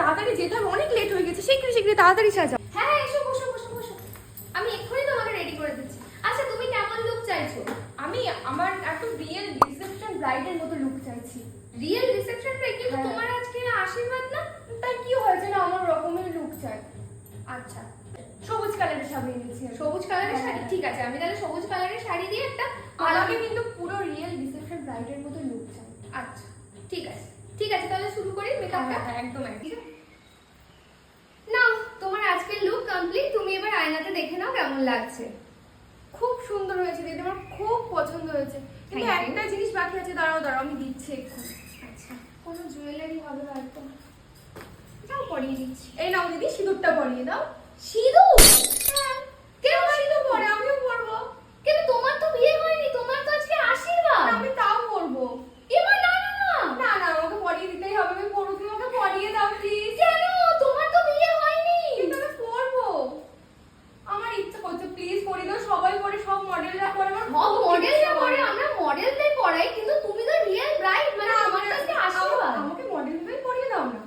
তাড়াতাড়ি যেতে হবে অনেক লেট হয়ে গেছে শীঘ্রই শীঘ্রই তাড়াতাড়ি সাজাও হ্যাঁ হ্যাঁ এসো বসো বসো বসো। আমি এক্ষুনি তোমাকে রেডি করে দিচ্ছি। আচ্ছা তুমি কেমন লুক চাইছো? আমি আমার একটু রিয়েল রিসেপশন ব্রাইডের মতো লুক চাইছি। রিয়েল রিসেপশন টাই কিন্তু হ্যাঁ। তোমার আজকে আশীর্বাদ না? তাই কি হয়েছে না আমার রকমের লুক চাই? আচ্ছা। সবুজ কালারের শাড়ি নিয়েছি সবুজ কালারের শাড়ি? হ্যাঁ। ঠিক আছে আমি তাহলে সবুজ কালারের শাড়ি দিয়ে একটা আমাকে কিন্তু পুরো রিয়েল রিসেপশন ব্রাইডের মতো লুক চাই। আচ্ছা ঠিক আছে। ঠিক আছে তাহলে শুরু করি মেকআপটা একদম একদম ঠিক আছে নাও তোমার আজকের লুক কমপ্লিট তুমি এবার আয়নাতে দেখে নাও কেমন লাগছে। খুব সুন্দর হয়েছে দিদি আমার খুব পছন্দ হয়েছে। কিন্তু একটা জিনিস বাকি আছে দাঁড়াও দাঁড়াও আমি দিচ্ছি একটু আচ্ছা কোনো জুয়েলারি হবে হয়তো। যাও পরিয়ে দিচ্ছি। এই নাও দিদি সিঁদুরটা পরিয়ে দাও। সিঁদুর হ্যাঁ কেন সিঁদুর পরে আমিও পরবো কেন তোমার তো বিয়ে হয়নি তোমার তো আজকে আশীর্বাদ আমি তাও পরবো এবার না না না না না আমাকে পরিয়ে দিতেই হবে আমি পরবো তুমি আমাকে পরিয়ে দাও প্লিজ কেন তোমার তো বিয়ে হয়নি কিন্তু আমি পরবো আমার ইচ্ছা করছে প্লিজ পরিয়ে দাও সবাই পরে সব আমার ইচ্ছা পরে করে। আমরা মডেলদের পড়াই কিন্তু তুমি তো রিয়েল ব্রাইড মানে আশীর্বাদ আমাকে মডেলদের পরিয়ে দাও না।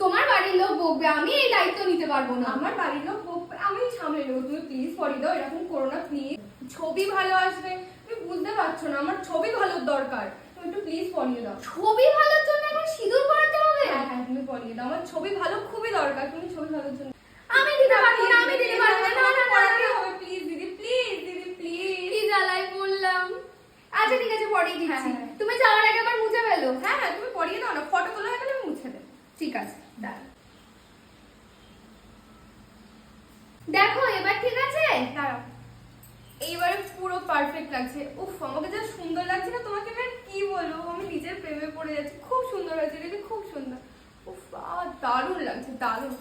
তোমার বাড়ির লোক বকবে আমি এই দায়িত্ব নিতে পারব না। আমার বাড়ির লোক বকবে, আমি সামলে নেব তুমি প্লিজ পরিয়ে দাও এরকম করো না প্লিজ ছবি ভালো আসবে তুমি বুঝতে পারছ না আমার ছবি ভালো দরকার তুমি একটু প্লিজ পরিয়ে দাও। ছবি ভালোর জন্য এখন সিঁদুর পরাতে হবে? হ্যাঁ হ্যাঁ তুমি পরিয়ে দাও আমার ছবি ভালো খুবই দরকার তুমি ছবি ভালোর জন্য আমি দিতে পারব না আমি দিতে পারব না না না, না পড়াতে না হবে প্লিজ দিদি প্লিজ দিদি প্লিজ কি জ্বালাই বললাম আচ্ছা ঠিক আছে পরিয়ে দিচ্ছি। হ্যাঁ, হ্যাঁ। তুমি যাওয়ার আগে আবার মুছে ফেলো। হ্যাঁ হ্যাঁ তুমি পরিয়ে দাও না ফটো তোলা হয়ে গেলে আমি মুছে দেবো। ঠিক আছে দাঁড়াও। দেখো এবার ঠিক আছে? দাঁড়াও। এইবারে পুরো পারফেক্ট লাগছে। উফ আমাকে যা সুন্দর লাগছে না তোমাকে আমি কি বলব? আমি নিজের প্রেমে পড়ে যাচ্ছি। খুব সুন্দর লাগছে দিদি খুব সুন্দর। উফ আহ, দারুণ লাগছে দারুণ।